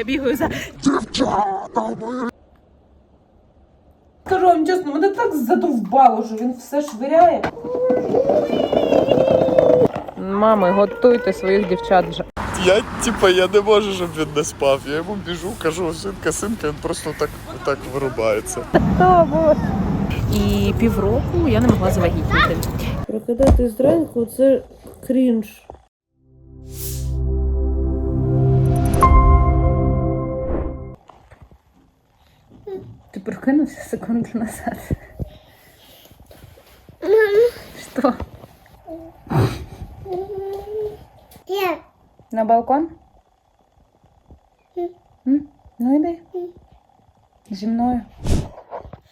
Я бігаю за. Скажу вам чесно, мене так задовбало, що він все швиряє. Мами, готуйте своїх дівчат вже. Я, типа, я не можу, щоб він не спав. Я йому біжу, кажу, синка, синка, він просто так, так вирубається. І півроку я не могла завагітніти. Прокидати зранку це крінж. Ти прокинувся секунду назад. Что? Нет. На балкон? М? Ну йди. Зі мною.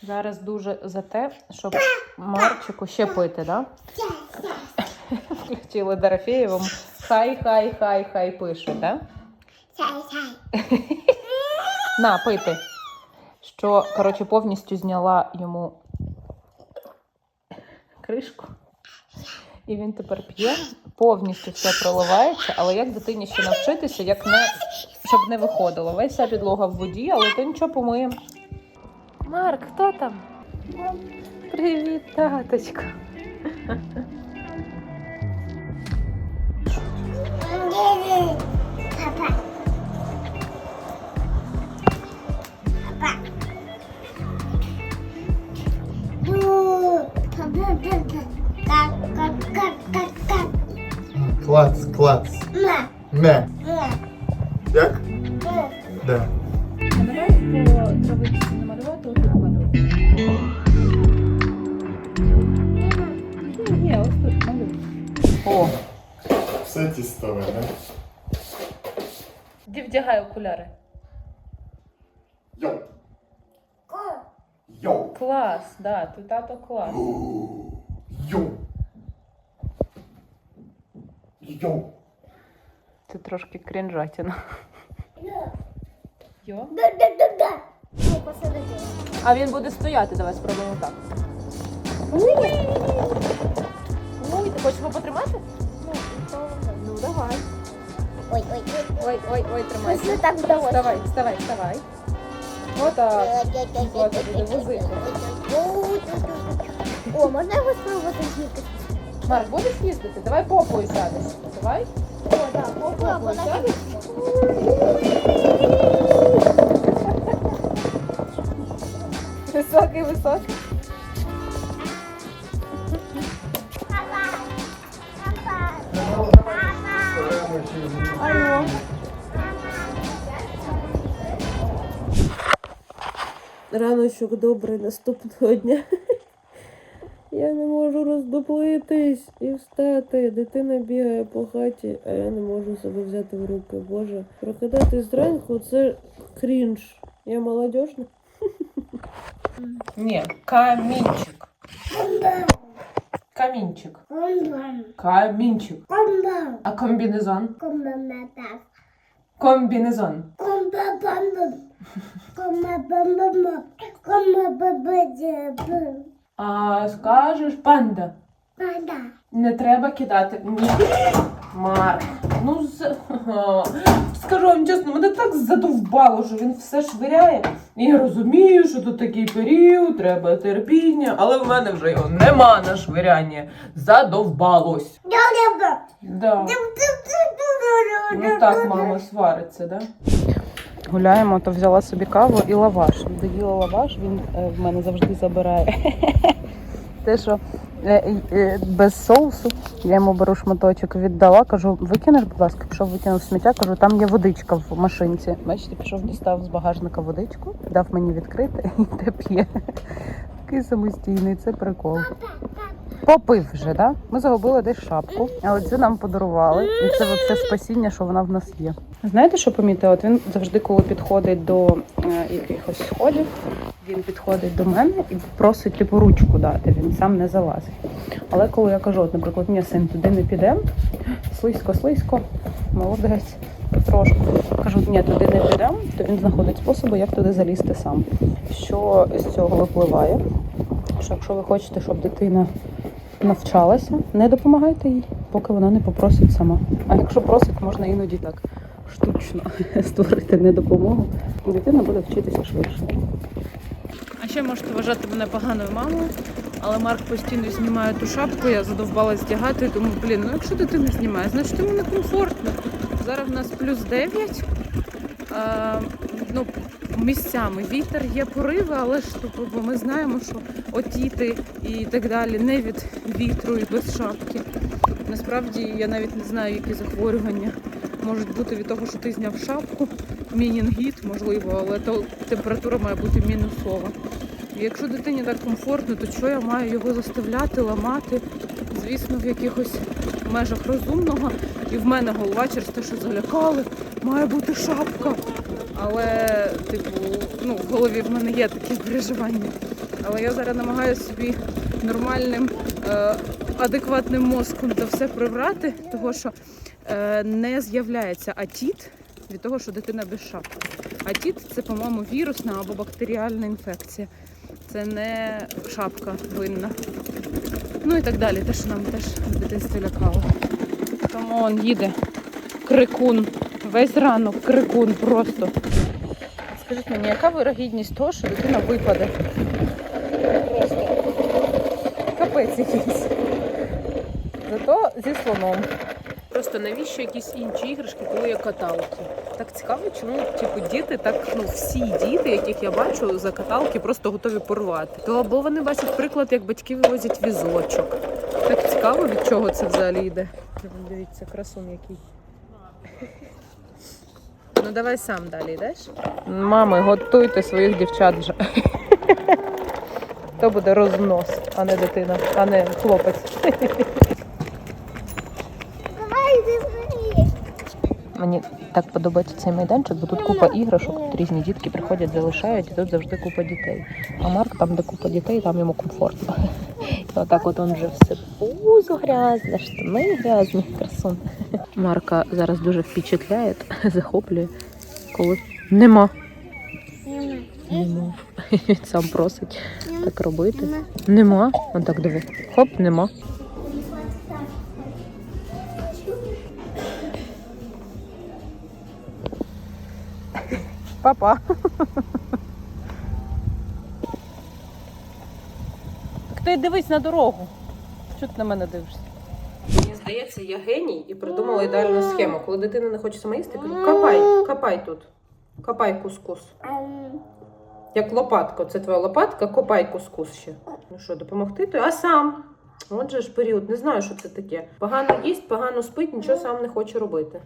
Зараз дуже за те, щоб Марчику ще пити, да? Включили Дорофеєвому. Хай, хай, хай, хай пише, да? Чай, чай. На, пити. Що, коротше, повністю зняла йому кришку. І він тепер п'є, повністю все проливається, але як дитині ще навчитися, як не, щоб не виходило. Весь вся підлога в воді, але то нічого помиємо. Марк, хто там? Привіт, таточка. Папа. Травиці намалювати, отут малюю. Ні, ось тут малюю. О, Все тістове, не? де вдягай окуляри. Йоу. Ко. Йоу. Клас, да, ти тато клас. Йоу. Йоу. Ти трошки крінжатіна. Йо. Да, да, да, да. Ну, посадити. А він буде стояти, давай спробуємо так. Ой, ти хочеш його потримати? Ну, давай. Ой, ой, ой. Ой, ой, ой, тримайся. Ось так вдалося. Вставай, вставай, вставай. Отак. Вот, буде вузити. О, можна його спробувати з'їсти? Марк, будеш їздити? Давай попою сядеш. Давай. О, так, попробуй. Високий, високий. Раночок добрий наступного дня. Я не можу роздуплитись і встати. Дитина бігає по хаті, а я не можу себе взяти в руки. Боже, прокидати зранку це крінж. Я молодежна. Ні, камінчик. Камінчик. Камінчик. А комбінезон? так. Комбінезон. А скажеш панда. Панда. Не треба кидати. Ні. Марк. Ну з... скажу вам чесно, мене так задовбало, що він все швиряє. І я розумію, що тут такий період, треба терпіння, але в мене вже його нема на швиряння. Задовбалось. Да. Ну так, мама свариться, да? Гуляємо, то взяла собі каву і лаваш. Доїла лаваш, він е, в мене завжди забирає. Те, що е, е, без соусу, я йому беру шматочок, віддала, кажу, викинеш, будь ласка, пішов викинув сміття, кажу, там є водичка в машинці. Бачите, пішов, дістав з багажника водичку, дав мені відкрити і те п'є. Такий самостійний, це прикол. Попив вже, да? Ми загубили десь шапку, але це нам подарували. І це взагалі спасіння, що вона в нас є. Знаєте, що помітила? От він завжди, коли підходить до е, якихось сходів, він підходить до мене і просить типу ручку дати. Він сам не залазить. Але коли я кажу, от, наприклад, ні, син, туди не підемо, слизько, слизько, молодець, потрошку. Кажу, ні, туди не підемо, то він знаходить способи, як туди залізти сам. Що з цього випливає? Що якщо ви хочете, щоб дитина навчалася, не допомагайте їй, поки вона не попросить сама. А якщо просить, можна іноді так штучно створити не допомогу, дитина буде вчитися швидше. А ще можете вважати мене поганою мамою, але Марк постійно знімає ту шапку, я задовбалась здягати, тому, блін, ну якщо дитина знімає, значить йому некомфортно. Зараз в нас плюс 9. Е, ну, місцями вітер є пориви, але ж типу, бо ми знаємо, що отіти і так далі не від вітру і без шапки. Насправді я навіть не знаю, які захворювання можуть бути від того, що ти зняв шапку, мінінгіт, можливо, але то температура має бути мінусова. І якщо дитині так комфортно, то чого я маю його заставляти, ламати? Звісно, в якихось межах розумного. І в мене голова через те, що залякали, має бути шапка. Але, типу, ну, в голові в мене є такі переживання. Але я зараз намагаюся собі нормальним, е, адекватним мозком та все прибрати, того що е, не з'являється атіт від того, що дитина без шапки. Атіт це, по-моєму, вірусна або бактеріальна інфекція. Це не шапка винна. Ну і так далі, те, що нам теж в дитинстві лякало. Он їде крикун. Весь ранок крикун просто. Скажіть мені, яка вирогідність того, що дитина випаде? Просто капець якийсь. Зато зі слоном. Просто навіщо якісь інші іграшки, коли є каталки? Так цікаво, чому типу діти так, ну всі діти, яких я бачу за каталки, просто готові порвати. То або вони бачать приклад, як батьки вивозять візочок. Цікаво, від чого це взагалі йде. Дивіться, красун який. Ну давай сам далі йдеш. Мами, готуйте своїх дівчат вже. То буде рознос, а не дитина, а не хлопець. Давай, давай. Мені так подобається цей майданчик, бо тут купа іграшок, тут різні дітки приходять, залишають, і тут завжди купа дітей. А Марк там, де купа дітей, там йому комфортно. І отак от он вже все пузо грязне, штани грязні, красун. Марка зараз дуже впечатляє, захоплює, коли нема. Нема. Він Сам просить так робити. Нема. Он так диви. Хоп, нема. Папа. Так ти дивись на дорогу. Чого ти на мене дивишся? Мені здається, я геній і придумала ідеальну схему. Коли дитина не хоче сама їсти, кажу, копай, копай тут. Копай кускус. Як лопатка, це твоя лопатка, копай кускус ще. Ну що, допомогти? То? А сам. Отже ж період, не знаю, що це таке. Погано їсть, погано спить, нічого сам не хоче робити.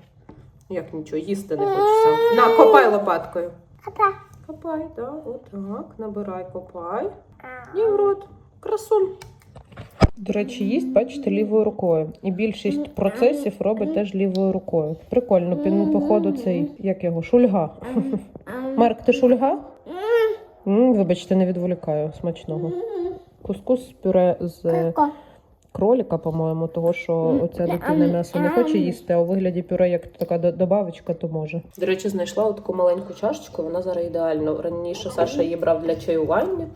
Як нічого, їсти не хоче сам. На, копай лопаткою. Папа. Копай, так, отак, набирай, копай. І в рот. Красун. До речі, їсть, бачите, лівою рукою. І більшість процесів робить теж лівою рукою. Прикольно, він, походу, цей, як його, шульга. Марк, ти шульга? Вибачте, не відволікаю смачного. Кускус з пюре з Ко. Кроліка, по-моєму, того, що оця дитина м'ясо не хоче їсти, а у вигляді пюре як така до- добавочка, то може. До речі, знайшла таку маленьку чашечку, вона зараз ідеально. Раніше Саша її брав для чаювання.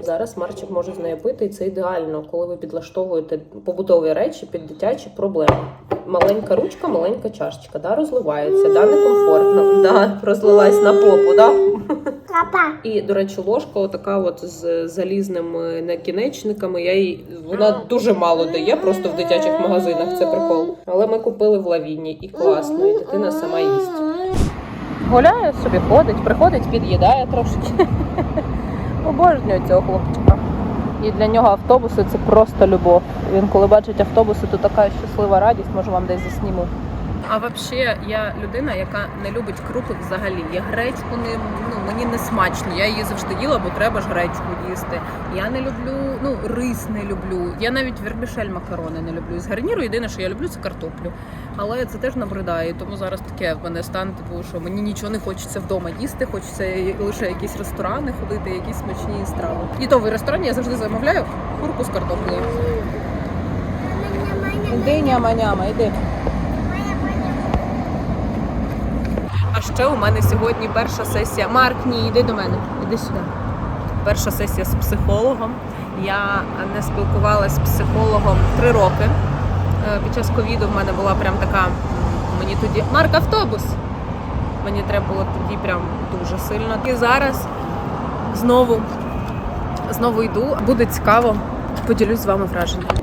Зараз Марчик може з нею пити, і це ідеально, коли ви підлаштовуєте побутові речі під дитячі проблеми. Маленька ручка, маленька чашечка, да, розливається, да, некомфортно, да, розлилась на попу, да. І, до речі, ложка така от з залізними накінечниками. Я їй вона дуже мало дає, просто в дитячих магазинах це прикол. Але ми купили в лавіні і класно, і дитина сама їсть. Гуляє собі, ходить, приходить, під'їдає трошечки. Обожнюю цього хлопчика. І для нього автобуси це просто любов. Він коли бачить автобуси, то така щаслива радість, може вам десь засніму. А взагалі, я людина, яка не любить крупи взагалі. Я гречку не ну мені не смачно. Я її завжди їла, бо треба ж гречку їсти. Я не люблю, ну рис не люблю. Я навіть вермішель макарони не люблю. З гарніру єдине, що я люблю, це картоплю. Але це теж набридає. Тому зараз таке в мене стан, типу, що мені нічого не хочеться вдома їсти, хочеться лише якісь ресторани ходити, якісь смачні страви. І то в ресторані я завжди замовляю курку з картоплею. Іди, няма-няма, іди. А ще у мене сьогодні перша сесія. Марк, ні, йди до мене, іди сюди. Перша сесія з психологом. Я не спілкувалася з психологом три роки. Е, Під час ковіду в мене була прям така. Мені тоді Марк, автобус! Мені треба було тоді прям дуже сильно. І зараз знову, знову йду. Буде цікаво. Поділюсь з вами враженнями.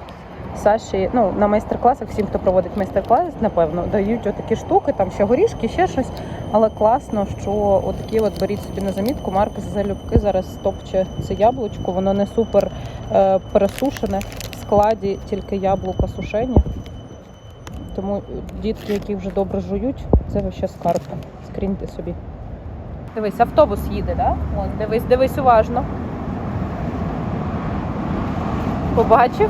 Саші, ну на майстер-класах, всім, хто проводить майстер-клас, напевно, дають отакі штуки, там ще горішки, ще щось. Але класно, що отакі от беріть собі на замітку. Марк залюбки зараз топче це яблучко. Воно не супер е, пересушене. В складі тільки яблука сушені. Тому дітки, які вже добре жують, це ще скарб. Скріньте собі. Дивись, автобус їде, да? Дивись, дивись уважно. Побачив?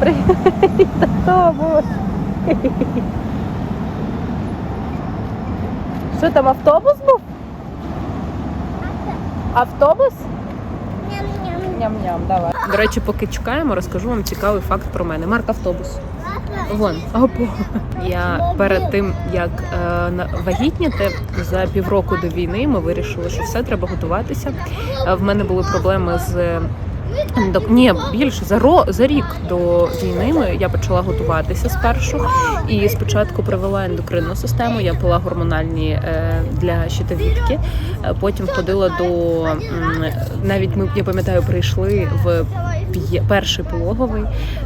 Привіт, автобус. Що там автобус був? Автобус? Ням-ням. Давай. До речі, поки чекаємо, розкажу вам цікавий факт про мене. Марк автобус. Вон, Опа. Я перед тим як е, вагітніти за півроку до війни, ми вирішили, що все треба готуватися. Е, в мене були проблеми з. До, ні, більше за ро за рік до війни ми, я почала готуватися спершу. І спочатку привела ендокринну систему, я пила гормональні е, для щитовідки. Е, Потім ходила до навіть ми, я пам'ятаю, прийшли в перший пологовий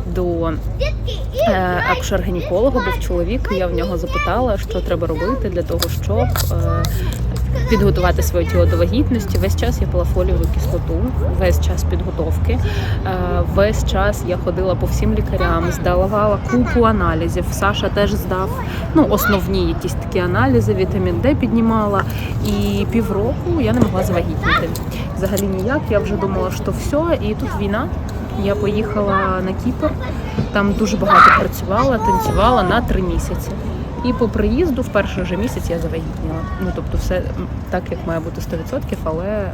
до е, акушер-гінеколога, був чоловік. Я в нього запитала, що треба робити для того, щоб підготувати своє тіло до вагітності. Весь час я пила фолієву кислоту, весь час підготовки. Е, весь час я ходила по всім лікарям, здавала купу аналізів. Саша теж здав ну, основні якісь такі аналізи, вітамін Д піднімала. І півроку я не могла завагітніти. Взагалі ніяк. Я вже думала, що все, і тут війна. Я поїхала на Кіпр, там дуже багато працювала, танцювала на три місяці. І по приїзду в перший же місяць я завагітніла. Ну тобто, все так, як має бути 100%, але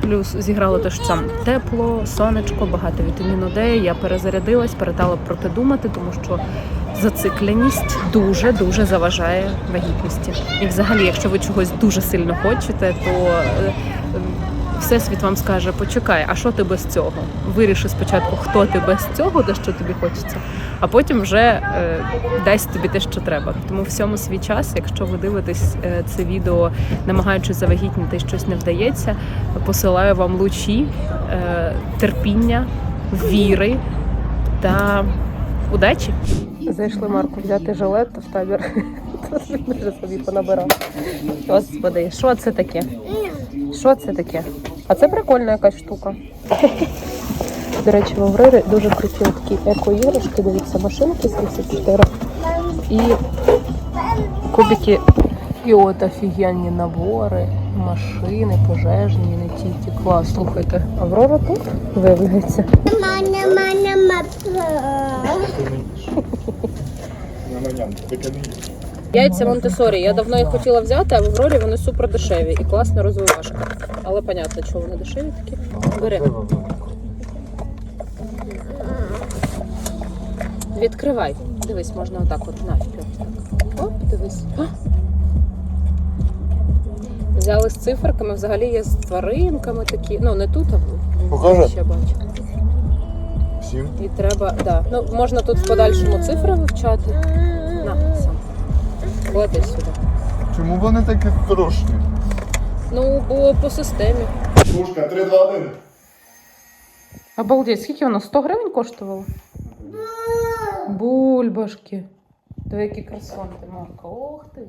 плюс зіграло те, що там тепло, сонечко, багато вітаміну Д. Я перезарядилась, перестала про те думати, тому що зацикленість дуже дуже заважає вагітності. І взагалі, якщо ви чогось дуже сильно хочете, то е, Всесвіт вам скаже, почекай, а що ти без цього? Виріши спочатку, хто ти без цього, де що тобі хочеться, а потім вже е, дасть тобі те, що треба. Тому всьому свій час, якщо ви дивитесь е, це відео, намагаючись завагітніти, щось не вдається, посилаю вам лучі, е, терпіння, віри та удачі. Зайшли Марку взяти жилет в табір. Він вже собі понабирав. Господи, що це таке? Що це таке? А це прикольна якась штука. До речі, в Аврорі дуже круті такі еко-іграшки, дивіться, машинки 74 і кубики. І от офігенні набори, машини, пожежні, не тільки. Клас, слухайте. Аврора тут виявляється. Маня, маня, мапа. Яйця Монтесорі. Я давно їх хотіла взяти, а в Аврорі вони супер дешеві і класна розвивашка. Але понятно, чого вони дешеві такі. Бери. Відкривай. Дивись, можна отак от навпіл. Оп, дивись. А! Взяли з циферками, взагалі є з тваринками такі. Ну, не тут, а Покажи. ще бачу. Всім. І треба, да. Ну, можна тут в подальшому цифри вивчати. Клади сюди. Чому вони такі трошні? Ну, бо по системі. Пушка 3, 2, 1. Обалдеть, скільки воно? 100 гривень коштувало? Бульбашки. Диви, які красонки, Марко. Ох ти.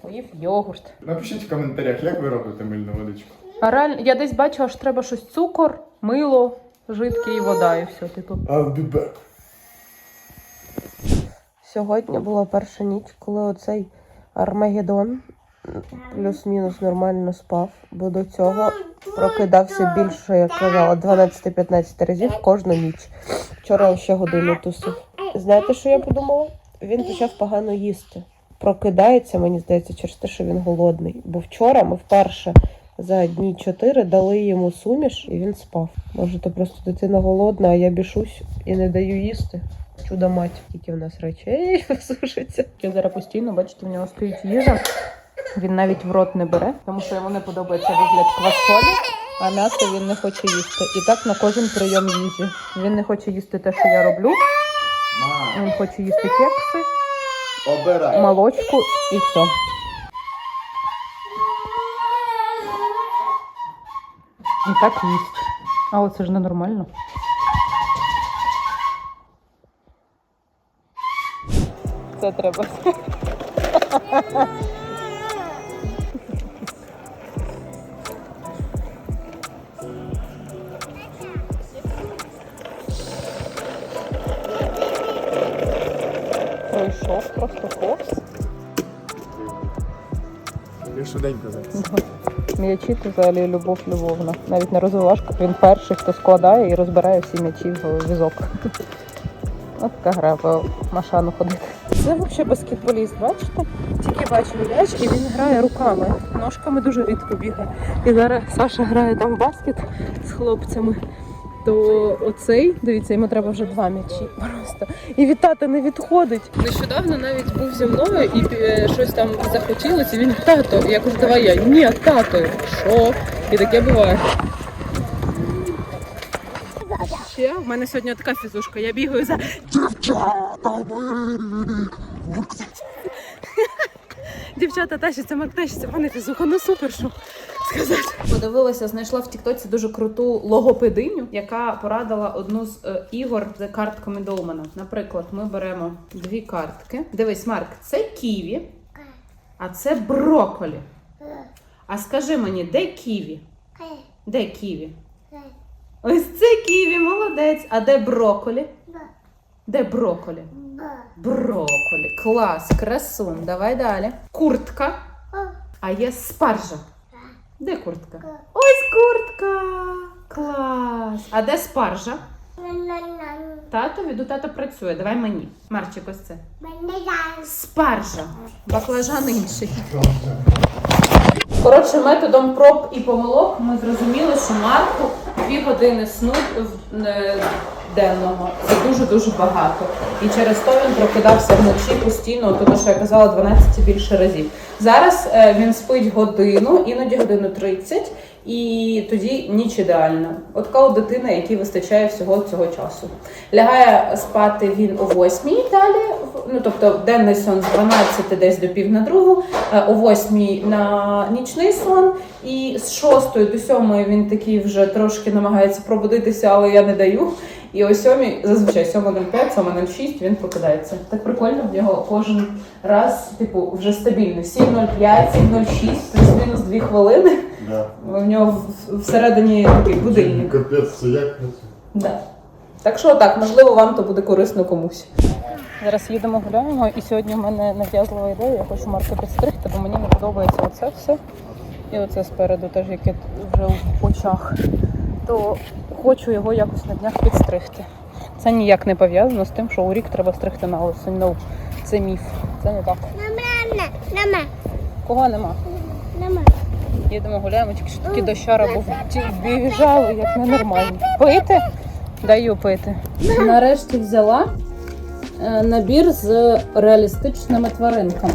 Поїв йогурт. Напишіть в коментарях, як ви робите мильну водичку. А реально, я десь бачила, що треба щось цукор, мило, жидке і вода, і все, типу. I'll be back. Сьогодні була перша ніч, коли оцей Армагеддон плюс-мінус нормально спав, бо до цього прокидався більше, як казала, 12-15 разів кожну ніч. Вчора ще годину тусив. Знаєте, що я подумала? Він почав погано їсти. Прокидається, мені здається, через те, що він голодний. Бо вчора ми вперше за дні чотири дали йому суміш, і він спав. Може, то просто дитина голодна, а я бішусь і не даю їсти. Чудо мать, які в нас речей сушиться. Я зараз постійно, бачите, в нього стоїть їжа. Він навіть в рот не бере, тому що йому не подобається вигляд квасолі, а м'ясо він не хоче їсти. І так на кожен прийом їжі. Він не хоче їсти те, що я роблю. Ма, Він хоче їсти кекси, Обирай. молочку і все. І так їсть. А оце ж ненормально. Це треба. Пройшов просто повз. Я швиденько зараз. М'ячі це взагалі любов любовна. Навіть на розвивашках він перший, хто складає і розбирає всі м'ячі в візок. От така гра по машану ходити. Це взагалі баскетболіст, бачите? Тільки бачу м'яч і він грає руками. Ножками дуже рідко бігає. І зараз Саша грає там баскет з хлопцями. То оцей, дивіться, йому треба вже два м'ячі просто. І від тата не відходить. Нещодавно навіть був зі мною і е, щось там захотілося. і Він тато. Я кажу, давай я. Ні, тато. Що? І таке буває. Ще в мене сьогодні така фізушка. Я бігаю за Дівчата тащаться, Марк тащиться, пане фізуха, ну супер, що сказати. Подивилася, знайшла в Тіктоці дуже круту логопединю, яка порадила одну з е, ігор з картками Доумана. Наприклад, ми беремо дві картки. Дивись, Марк, це ківі, а це броколі. А скажи мені, де ківі? Де ківі? Ось це ківі, молодець. А де броколі? Де броколі? Броколі. Клас, красун. Давай далі. Куртка. А є спаржа. Де куртка? Ось куртка. Клас. А де спаржа? Татові, до тато працює. Давай мені. Марчик, ось це. Спаржа. Баклажан інший. Коротше, методом проб і помилок ми зрозуміли, що Марку дві години сну е, денного це дуже дуже багато. І через то він прокидався вночі постійно, тому що я казала 12 більше разів. Зараз е, він спить годину, іноді годину 30, і тоді ніч ідеальна. От така дитина, якій вистачає всього цього часу. Лягає спати він о 8 далі, ну тобто денний сон з 12 десь до пів на другу, е, о 8 на нічний сон, і з 6 до 7 він такий вже трошки намагається пробудитися, але я не даю. І о 7, зазвичай 7.05, 7.06 він прокидається. Так прикольно, в нього кожен раз, типу, вже стабільно. 7.05, 7.06, плюс-мінус 2 хвилини. Да. В нього всередині такий будильник. Капець, це як Да. Так що так, можливо, вам то буде корисно комусь. Зараз їдемо гуляємо, і сьогодні в мене нав'язлива ідея, я хочу Марка підстригти, бо мені не подобається оце все. І оце спереду теж яке вже в очах. То хочу його якось на днях підстригти. Це ніяк не пов'язано з тим, що у рік треба стригти на осінь. Ну, це міф. Це не так. Кого нема? нема? Їдемо гуляємо, тільки що такі дощара був. Ті біжали, як ненормальні. Пити? Даю пити. Нарешті взяла е, набір з реалістичними тваринками.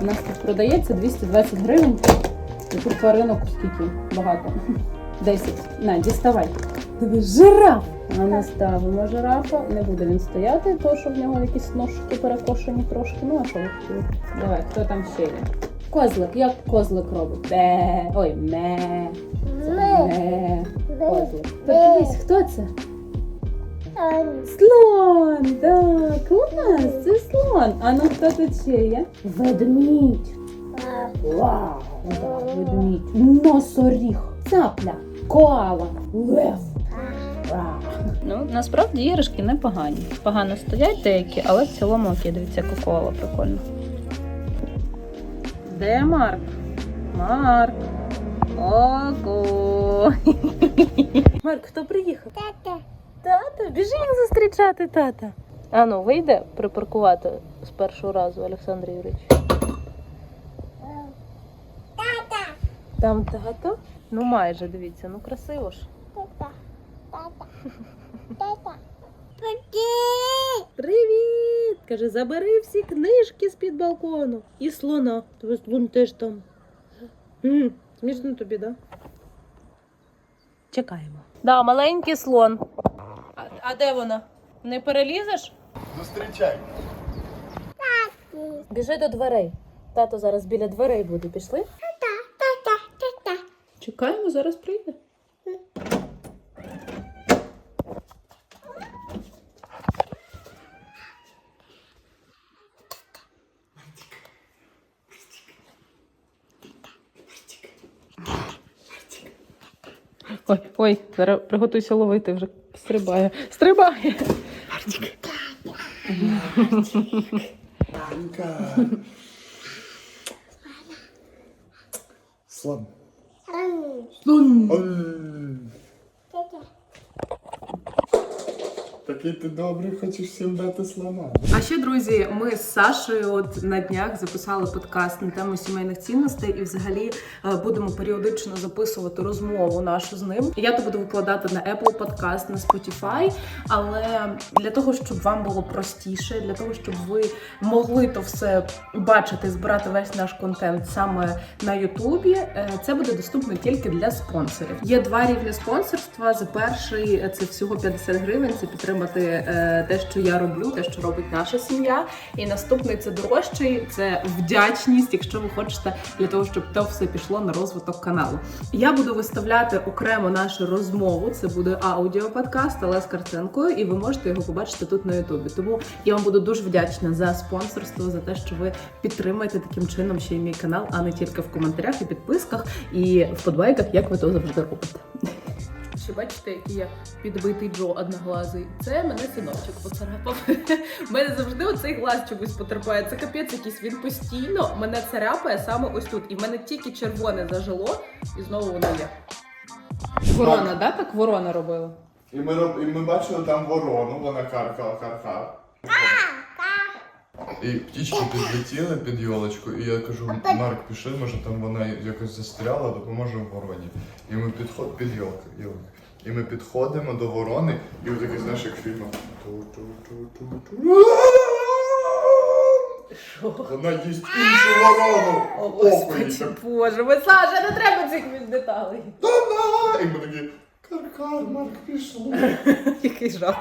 У нас тут продається 220 гривень. І тут тваринок скільки? Багато. 10. На, діставай. Дивись, жираф! А ми ставимо жирафа. Не буде він стояти, то що в нього якісь ножки перекошені трошки. Ну, а що ви хотіли? Давай, хто там ще є? Козлик, як козлик робить? Бе. Ой, ме. Це ме. Козлик. Подивись, хто це? Слон! Да, клас, це слон. А ну хто тут ще є? Ведмідь. Вау! Да, ведмідь. Носоріг. Цапля. Коала. Лев. Вау. Ну, насправді іграшки непогані. Погано стоять деякі, але в цілому яка коала прикольна. Де Марк? Марк. Ого. Марк, хто приїхав? Тата, біжи їх зустрічати, тата. А ну, вийде припаркувати з першого разу, Олександр Юрійович. Там тато? Ну майже, дивіться, ну красиво ж. Привіт! Каже, забери всі книжки з-під балкону. І слона. Тобто слон теж там. Смішно тобі, да? Чекаємо. Да, маленький слон. А, а де вона? Не перелізеш? Зустрічай. Біжи до дверей. Тато зараз біля дверей буде. Пішли? Чекаємо, зараз прийде. Ой, зараз приготуйся ловити, вже стрибає. Стрибає! Танька. Слон. Такий ти добрий, хочеш всім дати слона. Ще, друзі, ми з Сашою от на днях записали подкаст на тему сімейних цінностей і взагалі е, будемо періодично записувати розмову нашу з ним. Я то буду викладати на Apple Podcast, на Spotify, але для того, щоб вам було простіше, для того, щоб ви могли то все бачити, збирати весь наш контент саме на Ютубі, е, це буде доступно тільки для спонсорів. Є два рівні спонсорства. За перший е, це всього 50 гривень. Це підтримати те, що я роблю, те, що робить наша сім'я. І наступний це дорожчий, це вдячність, якщо ви хочете для того, щоб то все пішло на розвиток каналу. Я буду виставляти окремо нашу розмову. Це буде аудіоподкаст, але з картинкою, і ви можете його побачити тут на Ютубі. Тому я вам буду дуже вдячна за спонсорство, за те, що ви підтримуєте таким чином ще й мій канал, а не тільки в коментарях і підписках і вподобайках, як ви то завжди робите. Ще бачите, який я підбитий Джо одноглазий. Це мене синочок поцарапав. У мене завжди оцей глаз чомусь потерпає. Це капець якийсь. Він постійно мене царапає саме ось тут. І в мене тільки червоне зажило, і знову воно є. Ворона, да? Так ворона робила. І ми, роб... і ми бачили там ворону, вона каркала каркар. І птічки підлетіли під йолочку, і я кажу, Марк, пішли, може там вона якось застряла, допоможе вороні. І ми підходимо під йолки. І ми підходимо до ворони, і ось такий, знаєш, як в фільмах. Вона їсть іншу ворону. О, Господи, боже, ми Саша, не треба цих деталей. І ми такі, каркар, Марк, пішли. Який жах.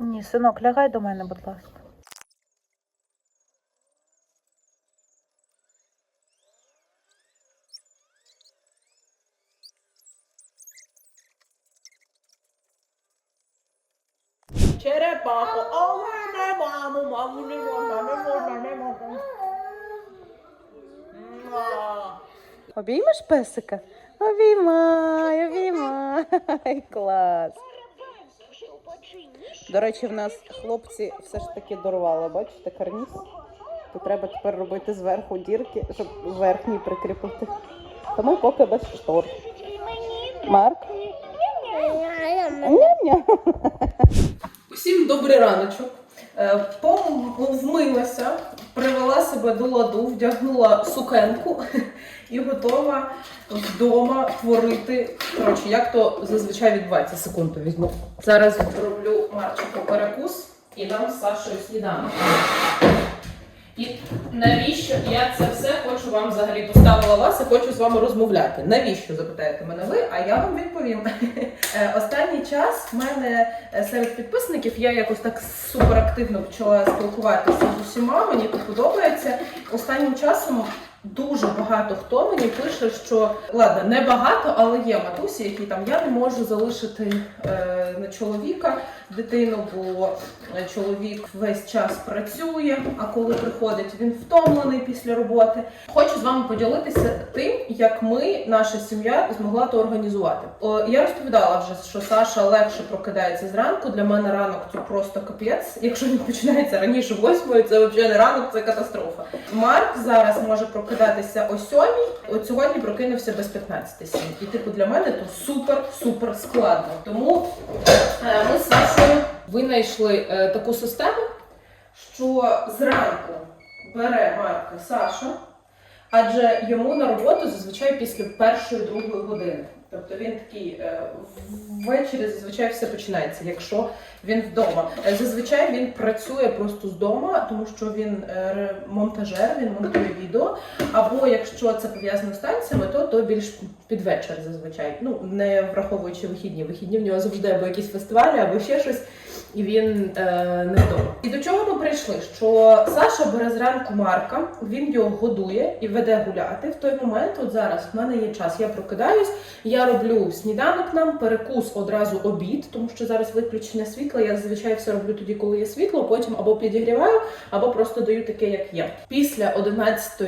Ні, синок, лягай до мене, будь ласка. Черепахо, а не маму, маму не можна, не можна, не можна. Обіймеш песика? Обіймай, обіймай, клас. До речі, в нас хлопці все ж таки дорвали, бачите, карніз. То треба тепер робити зверху дірки, щоб верхній прикріпити. Тому поки без штор. Марк? Ням-ням. Усім добрий раночок. Е, пом- Вмилася, привела себе до ладу, вдягнула сукенку і готова вдома творити. Коротше, як то зазвичай відбувається, секунду візьму. Зараз роблю Марчику перекус і дам Сашою сніданок. І навіщо я це все хочу вам взагалі поставила вас і хочу з вами розмовляти? Навіщо запитаєте мене ви? А я вам відповім. Е, Останній час в мене е, серед підписників я якось так суперактивно почала спілкуватися з усіма. Мені це подобається. Останнім часом дуже багато хто мені пише, що ладно, не багато, але є матусі, які там я не можу залишити е, на чоловіка дитину, бо чоловік весь час працює, а коли приходить, він втомлений після роботи. Хочу з вами поділитися тим, як ми, наша сім'я, змогла то організувати. О, я розповідала вже, що Саша легше прокидається зранку. Для мене ранок це просто капець. Якщо він починається раніше восьмої, це взагалі не ранок, це катастрофа. Марк зараз може прокидатися о сьомій. От сьогодні прокинувся без 15 сім. І типу для мене то супер супер складно. Тому е, ми з Сашою винайшли е, таку систему, що зранку бере Марка Саша, Адже йому на роботу зазвичай після першої другої години. Тобто він такий е, ввечері зазвичай все починається, якщо він вдома. Е, Зазвичай він працює просто з дома, тому що він е, монтажер, він монтує відео. Або якщо це пов'язано з танцями, то, то більш під вечір зазвичай. Ну не враховуючи вихідні. Вихідні в нього завжди або якісь фестивалі, або ще щось. І він е, не вдома. І до чого ми прийшли? Що Саша бере зранку Марка, він його годує і веде гуляти. В той момент, от зараз в мене є час. Я прокидаюсь, я роблю сніданок нам, перекус одразу обід, тому що зараз виключення світла. Я зазвичай все роблю тоді, коли є світло. Потім або підігріваю, або просто даю таке, як є. Після 11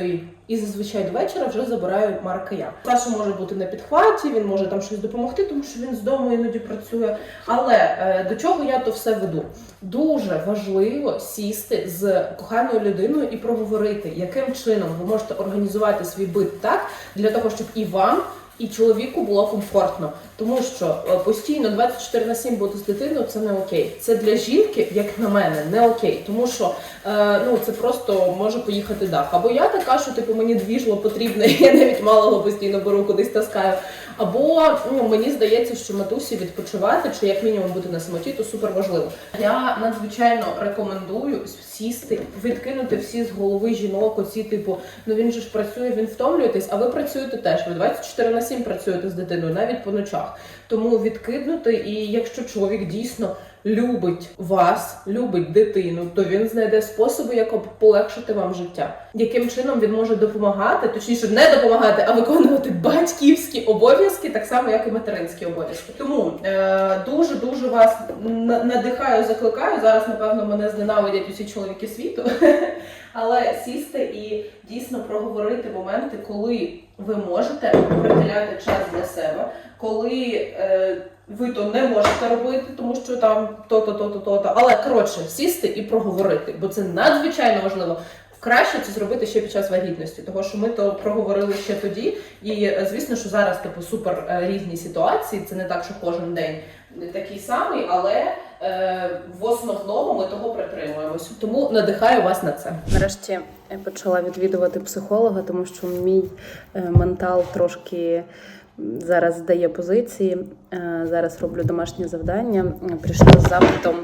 і зазвичай до вечора вже забираю Марка я. Саша може бути на підхваті, він може там щось допомогти, тому що він з дому іноді працює. Але е, до чого я то все веду? Дуже важливо сісти з коханою людиною і проговорити, яким чином ви можете організувати свій бит так для того, щоб і вам. І чоловіку було комфортно, тому що е, постійно 24 на 7 бути з дитиною це не окей. Це для жінки, як на мене, не окей, тому що е, ну це просто може поїхати дах. Або я така, що типу мені двіжло потрібне, я навіть малого постійно беру кудись таскаю. Або ну мені здається, що матусі відпочивати чи як мінімум бути на самоті, то супер важливо. Я надзвичайно рекомендую сісти, відкинути всі з голови жінок. Оці типу, ну він же ж працює, він втомлюєтесь, а ви працюєте теж. Ви 24 на 7 працюєте з дитиною, навіть по ночах. Тому відкинути, і якщо чоловік дійсно любить вас, любить дитину, то він знайде способи, як полегшити вам життя. Яким чином він може допомагати, точніше, не допомагати, а виконувати батьківські обов'язки, так само як і материнські обов'язки. Тому е, дуже дуже вас надихаю, закликаю. Зараз, напевно, мене зненавидять усі чоловіки світу. Але сісти і дійсно проговорити моменти, коли ви можете приділяти час для себе, коли е, ви то не можете робити, тому що там то-то, то-то, то-то. Але коротше, сісти і проговорити, бо це надзвичайно важливо. Краще це зробити ще під час вагітності, тому що ми то проговорили ще тоді. І е, звісно, що зараз типу супер е, різні ситуації. Це не так, що кожен день такий самий, але е, в основному ми того притримуємося. Тому надихаю вас на це. Нарешті я почала відвідувати психолога, тому що мій е, ментал трошки зараз здає позиції. Е, Зараз роблю домашнє завдання. Прийшла з запитом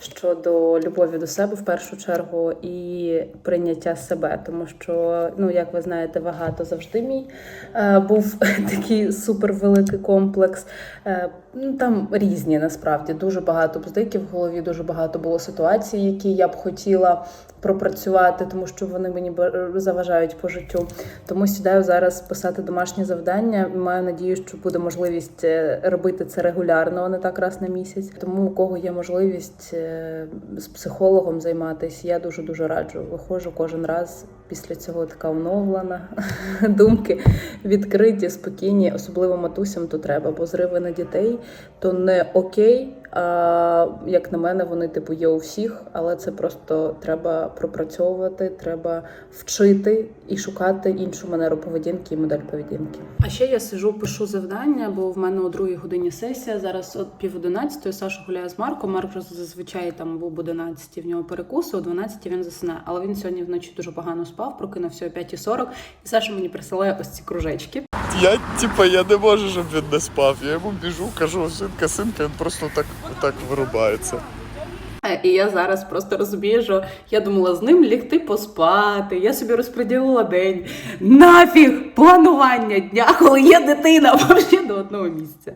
щодо любові до себе в першу чергу і прийняття себе, тому що, ну як ви знаєте, вага то завжди мій е, був такий супервеликий комплекс. Е, ну, там різні насправді дуже багато бздиків в голові, дуже багато було ситуацій, які я б хотіла пропрацювати, тому що вони мені заважають по життю. Тому сідаю зараз писати домашні завдання. Маю надію, що буде можливість е, робити це регулярно, а не так раз на місяць. Тому у кого є можливість е, з психологом займатися, я дуже дуже раджу. Виходжу кожен раз після цього така оновлена. Думки відкриті, спокійні, особливо матусям то треба, бо зриви на дітей то не окей. А як на мене, вони типу є у всіх, але це просто треба пропрацьовувати, треба вчити і шукати іншу манеру поведінки і модель поведінки. А ще я сижу, пишу завдання, бо в мене о другій годині сесія. Зараз от пів одинадцятої Саша гуляє з Марком. Марк зазвичай там був об 11 в нього перекуси, о 12 він засинає. Але він сьогодні вночі дуже погано спав, прокинувся о 5.40, і Саша мені присилає ось ці кружечки. Я, типа, я не можу, щоб він не спав. Я йому біжу, кажу, синка, синка, він просто так, так вирубається. Е, І я зараз просто розумію, що я думала з ним лягти поспати. Я собі розподілила день. Нафіг планування дня, коли є дитина, взагалі до одного місця.